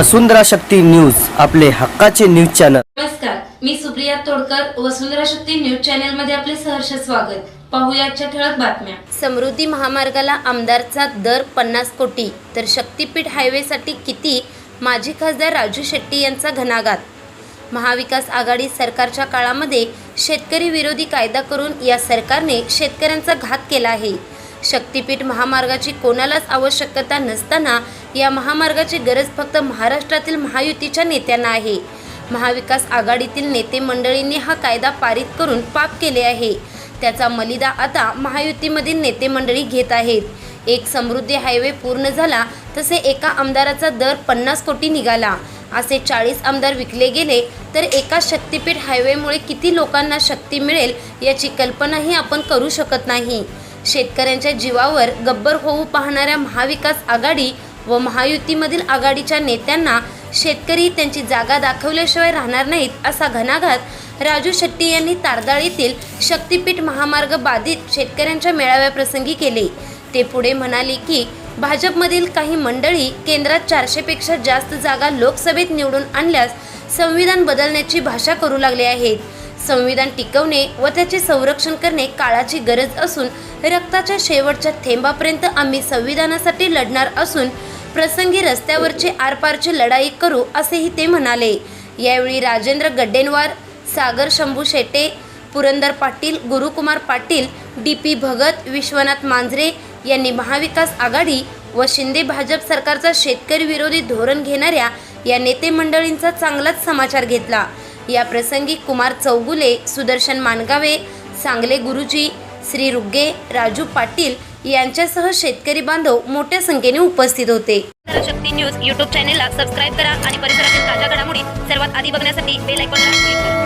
वसुंधरा Shakti news आपले हक्काचे news channel. नमस्कार मी सुप्रिया तोडकर वसुंधरा शक्ती न्यूज चॅनलमध्ये आपले सहर्ष स्वागत. पाहूया आजच्या ठळक बातम्या. समृद्धी महामार्गाला आमदारचा दर पन्नास कोटी तर शक्तीपीठ हायवेसाठी किती? माजी खासदार राजू शेट्टी यांचा घणाघात महाविकास आघाडी सरकारच्या काळामध्ये शेतकरी विरोधी कायदा करून या सरकारने शेतकऱ्यांचा घात केला आहे. शक्तीपीठ महामार्गाची कोणालाच आवश्यकता नसताना या महामार्गाची गरज फक्त महाराष्ट्रातील महायुतीच्या नेत्यांना आहे. महाविकास आघाडीतील नेते मंडळींनी हा कायदा पारित करून पाप केले आहे. त्याचा मलिदा आता महायुतीमधील नेते मंडळी घेत आहेत. एक समृद्धी हायवे पूर्ण झाला तसे एका आमदाराचा दर पन्नास कोटी निघाला. असे चाळीस आमदार विकले गेले तर एका शक्तीपीठ हायवेमुळे किती लोकांना शक्ती मिळेल याची कल्पनाही आपण करू शकत नाही. शेतकऱ्यांच्या जीवावर गब्बर होऊ पाहणाऱ्या महाविकास आघाडी व महायुतीमधील आघाडीच्या नेत्यांना शेतकरी त्यांची जागा दाखवल्याशिवाय राहणार नाहीत असा घणाघात राजू शेट्टी यांनी तारदाळ येथील शक्तीपीठ महामार्ग बाधित शेतकऱ्यांच्या मेळाव्याप्रसंगी केले. ते पुढे म्हणाले की भाजपमधील काही मंडळी केंद्रात चारशेपेक्षा जास्त जागा लोकसभेत निवडून आणल्यास संविधान बदलण्याची भाषा करू लागले आहेत. संविधान टिकवणे व त्याचे संरक्षण करणे काळाची गरज असून रक्ताच्या शेवटच्या थेंबापर्यंत आम्ही संविधानासाठी लढणार असून प्रसंगी रस्त्यावरचे आरपारची लढाई करू असेही ते म्हणाले. यावेळी राजेंद्र गड्डेनवार सागर शंभू शेटे पुरंदर पाटील गुरुकुमार पाटील डी पी भगत विश्वनाथ मांजरे यांनी महाविकास आघाडी व शिंदे भाजप सरकारचा शेतकरी विरोधी धोरण घेणाऱ्या या नेते मंडळींचा चांगलाच समाचार घेतला. या प्रसंगी कुमार चौगुले सुदर्शन मानगावे सांगले गुरुजी श्री रुग्गे राजू पाटील यांच्यासह शेतकरी बांधव मोठ्या संख्येने उपस्थित होते. शक्ती न्यूज युट्यूब चॅनेलला सबस्क्राईब करा आणि परिसरातील ताज्या घडामोडी सर्वात आधी बघण्यासाठी बेल आयकॉनला क्लिक करा.